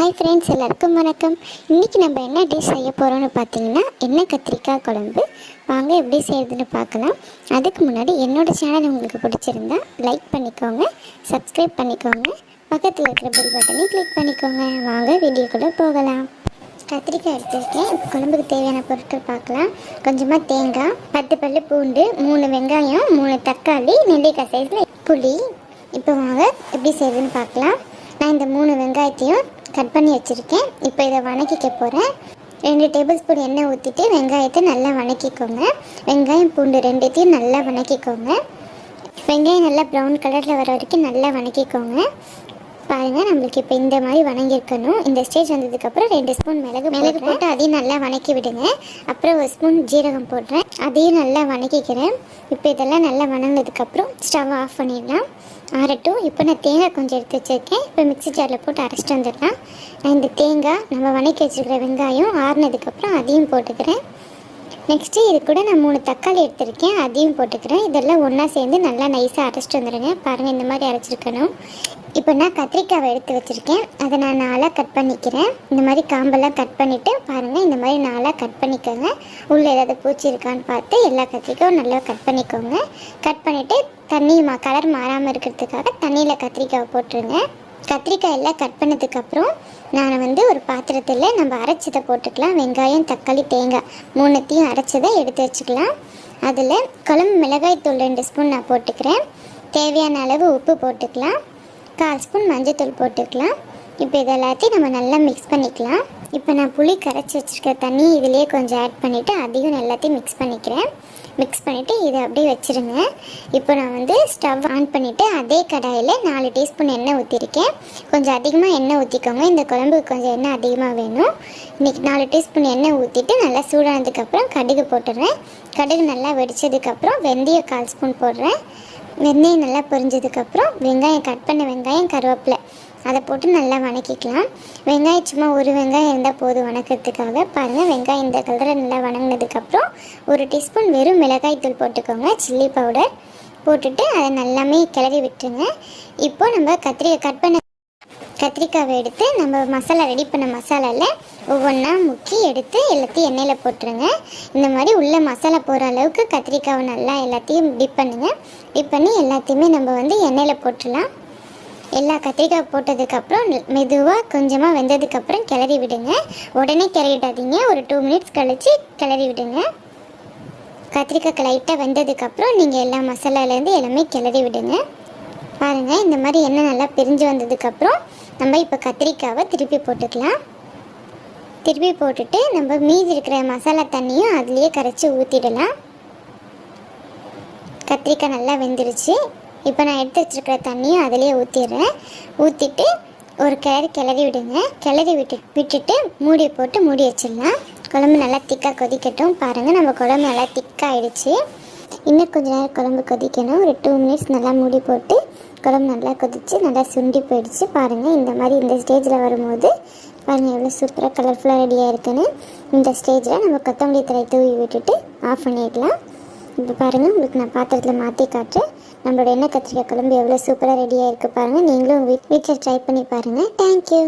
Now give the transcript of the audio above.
Hi friends எல்லாருக்கும் வணக்கம். இன்றைக்கி நம்ம என்ன டிஷ் செய்ய போகிறோம்னு பார்த்தீங்கன்னா என்ன கத்திரிக்காய் குழம்பு. வாங்க எப்படி செய்யறதுன்னு பார்க்கலாம். அதுக்கு முன்னாடி என்னோடய சேனல் உங்களுக்கு பிடிச்சிருந்தா லைக் பண்ணிக்கோங்க சப்ஸ்கிரைப் பண்ணிக்கோங்க. பக்கத்தில் இருக்கிற பெல் பட்டனையும் கிளிக் பண்ணிக்கோங்க. வாங்க வீடியோக்குள்ளே போகலாம். கத்திரிக்காய் எடுத்துருக்கேன். இப்போ குழம்புக்கு தேவையான பொருட்கள் பார்க்கலாம். கொஞ்சமாக தேங்காய் பத்து பல்லு பூண்டு மூணு வெங்காயம் மூணு தக்காளி நெல்லிக்காய் சைஸில் புளி. இப்போ வாங்க எப்படி செய்யுதுன்னு பார்க்கலாம். நான் இந்த மூணு வெங்காயத்தையும் கட் பண்ணி வச்சுருக்கேன். இப்போ இதை வணக்கிக்க போகிறேன் ரெண்டு டேபிள் ஸ்பூன் எண்ணெய் ஊற்றிட்டு வெங்காயத்தை நல்லா வணக்கிக்கோங்க. வெங்காயம் பூண்டு ரெண்டுத்தையும் நல்லா வணக்கிக்கோங்க. வெங்காயம் நல்லா ப்ரௌன் கலரில் வர வரைக்கும் நல்லா வணக்கிக்கோங்க. பாருங்கள் நம்மளுக்கு இப்போ இந்த மாதிரி வணங்கியிருக்கணும். இந்த ஸ்டேஜ் வந்ததுக்கப்புறம் ரெண்டு ஸ்பூன் மிளகு மிளகு போட்டு அதையும் நல்லா வணக்கி விடுங்க. அப்புறம் ஒரு ஸ்பூன் ஜீரகம் போடுறேன். அதையும் நல்லா வணக்கிக்கிறேன். இப்போ இதெல்லாம் நல்லா வணங்கினதுக்கப்புறம் ஸ்டவ் ஆஃப் பண்ணிடலாம். ஆறட்டும். இப்போ நான் தேங்காய் கொஞ்சம் எடுத்து வச்சுருக்கேன். இப்போ மிக்ஸி ஜாரில் போட்டு அரைச்சிட்டு வந்துடலாம். நான் இந்த தேங்காய் நம்ம வணக்கி வச்சுருக்கிற வெங்காயம் ஆறுனதுக்கப்புறம் அதையும் போட்டுக்கிறேன். நெக்ஸ்ட்டு இது கூட நான் மூணு தக்காளி எடுத்திருக்கேன். அதையும் போட்டுக்கிறேன். இதெல்லாம் ஒன்றா சேர்ந்து நல்லா நைஸாக அரைச்சிட்டு வந்துடுங்க பாருங்கள் இந்த மாதிரி அரைச்சிருக்கணும். இப்போ நான் கத்திரிக்காவை எடுத்து வச்சுருக்கேன். அதை நான் நாளாக கட் பண்ணிக்கிறேன். இந்த மாதிரி காம்பெல்லாம் கட் பண்ணிவிட்டு பாருங்கள் இந்த மாதிரி நாளாக கட் பண்ணிக்கோங்க. உள்ளே ஏதாவது பூச்சி இருக்கான்னு பார்த்து எல்லா கத்திரிக்காயும் நல்லா கட் பண்ணிக்கோங்க. கட் பண்ணிவிட்டு தண்ணி மா கலர் மாறாமல் இருக்கிறதுக்காக தண்ணியில் கத்திரிக்காவை போட்டுருங்க. கத்திரிக்காய் எல்லாம் கட் பண்ணதுக்கப்புறம் நான் வந்து ஒரு பாத்திரத்தில் நம்ம அரைச்சதை போட்டுக்கலாம். வெங்காயம் தக்காளி தேங்காய் மூணுத்தையும் அரைச்சதை எடுத்து வச்சுக்கலாம். அதில் குழம்பு மிளகாய் தூள் ரெண்டு ஸ்பூன் நான் போட்டுக்கிறேன். தேவையான அளவு உப்பு போட்டுக்கலாம். கால் ஸ்பூன் மஞ்சத்தூள் போட்டுக்கலாம். இப்போ இது எல்லாத்தையும் நம்ம நல்லா மிக்ஸ் பண்ணிக்கலாம். இப்போ நான் புளி கரைச்சி வச்சுருக்க தண்ணி இதிலே கொஞ்சம் ஆட் பண்ணிவிட்டு அதிகம் எல்லாத்தையும் மிக்ஸ் பண்ணிக்கிறேன். மிக்ஸ் பண்ணிவிட்டு இதை அப்படியே வச்சுருங்க. இப்போ நான் வந்து ஸ்டவ் ஆன் பண்ணிவிட்டு அதே கடாயில் நாலு டீஸ்பூன் எண்ணெய் ஊற்றிருக்கேன் கொஞ்சம் அதிகமாக எண்ணெய் ஊற்றிக்கோங்க இந்த குழம்புக்கு கொஞ்சம் எண்ணெய் அதிகமாக வேணும். இன்றைக்கி நாலு டீஸ்பூன் எண்ணெய் ஊற்றிட்டு நல்லா சூடானதுக்கப்புறம் கடுகு போட்டுடுறேன் கடுகு நல்லா வெடித்ததுக்கப்புறம் வெந்தயம் கால் ஸ்பூன் போடுறேன். வெந்தயம் நல்லா பொரிஞ்சதுக்கப்புறம் வெங்காயம் கட் பண்ண வெங்காயம் கருவேப்பிலை. அதை போட்டு நல்லா வணக்கிக்கலாம். வெங்காயம் சும்மா ஒரு வெங்காயம் இருந்தால் போதும் வணக்கிறதுக்காக பாருங்கள் வெங்காயம் இந்த கலரில் நல்லா வணங்கினதுக்கப்புறம் ஒரு டீஸ்பூன் வெறும் மிளகாய் தூள் போட்டுக்கோங்க. சில்லி பவுடர் போட்டுட்டு அதை நல்லாமே கிளறி விட்டுருங்க. இப்போ நம்ம கத்திரிக்காய் கட் பண்ண கத்திரிக்காவை எடுத்து நம்ம மசாலா ரெடி பண்ண மசாலாவில் ஒவ்வொன்றா முக்கி எடுத்து எல்லாத்தையும் எண்ணெயில் போட்டுருங்க. இந்த மாதிரி உள்ளே மசாலா போகிற அளவுக்கு கத்திரிக்காவை நல்லா எல்லாத்தையும் டிப் பண்ணுங்கள் டிப் பண்ணி எல்லாத்தையுமே நம்ம வந்து எண்ணெயில் போட்டுடலாம். எல்லா கத்திரிக்காய் போட்டதுக்கப்புறம் மெதுவாக கொஞ்சமாக வெந்ததுக்கப்புறம் கிளறி விடுங்க. உடனே கிளறிடாதீங்க. ஒரு டூ மினிட்ஸ் கழித்து கிளறி விடுங்க. கத்திரிக்காய் லைட்டாக வெந்ததுக்கப்புறம் நீங்கள் எல்லா மசாலாலேருந்து எல்லாமே கிளறி விடுங்க. பாருங்கள் இந்த மாதிரி எண்ணெய் நல்லா பிரிஞ்சு வந்ததுக்கப்புறம் நம்ம இப்போ கத்திரிக்காவை திருப்பி போட்டுக்கலாம். திருப்பி போட்டுட்டு நம்ம மீதி இருக்கிற மசாலா தண்ணியும் அதுலேயே கரைச்சி ஊற்றிடலாம் கத்திரிக்காய் நல்லா வெந்துருச்சு. இப்போ நான் எடுத்து வச்சுருக்கிற தண்ணியும் அதிலே ஊற்றிடுறேன் ஊற்றிட்டு ஒரு கிளறி கிளறி விடுங்க. கிளறி விட்டு விட்டுட்டு மூடி போட்டு மூடி வச்சிடலாம். குழம்பு நல்லா திக்காக கொதிக்கட்டும். பாருங்கள் நம்ம குழம்பு நல்லா திக்காகிடுச்சு இன்னும் கொஞ்ச நேரம் குழம்பு கொதிக்கணும். ஒரு டூ மினிட்ஸ் நல்லா மூடி போட்டு குழம்பு நல்லா கொதித்து நல்லா சுண்டி போயிடுச்சு. பாருங்கள் இந்த மாதிரி இந்த ஸ்டேஜில் வரும்போது பாருங்கள் எவ்வளோ சூப்பராக கலர்ஃபுல்லாக ரெடியாக இருக்குன்னு இந்த ஸ்டேஜில் நம்ம கொத்தமல்லி தலை தூவி விட்டுட்டு ஆஃப் பண்ணிடலாம். இப்போ பாருங்கள் உங்களுக்கு நான் பாத்திரத்தில் மாற்றி காட்டுறேன். நம்மளோட எண்ணெய் கத்திரிக்காய் குழம்பு எவ்வளோ சூப்பராக ரெடியாக இருக்குது பாருங்கள் நீங்களும் வீட் வீட்டில் ட்ரை பண்ணி பாருங்கள் தேங்க்யூ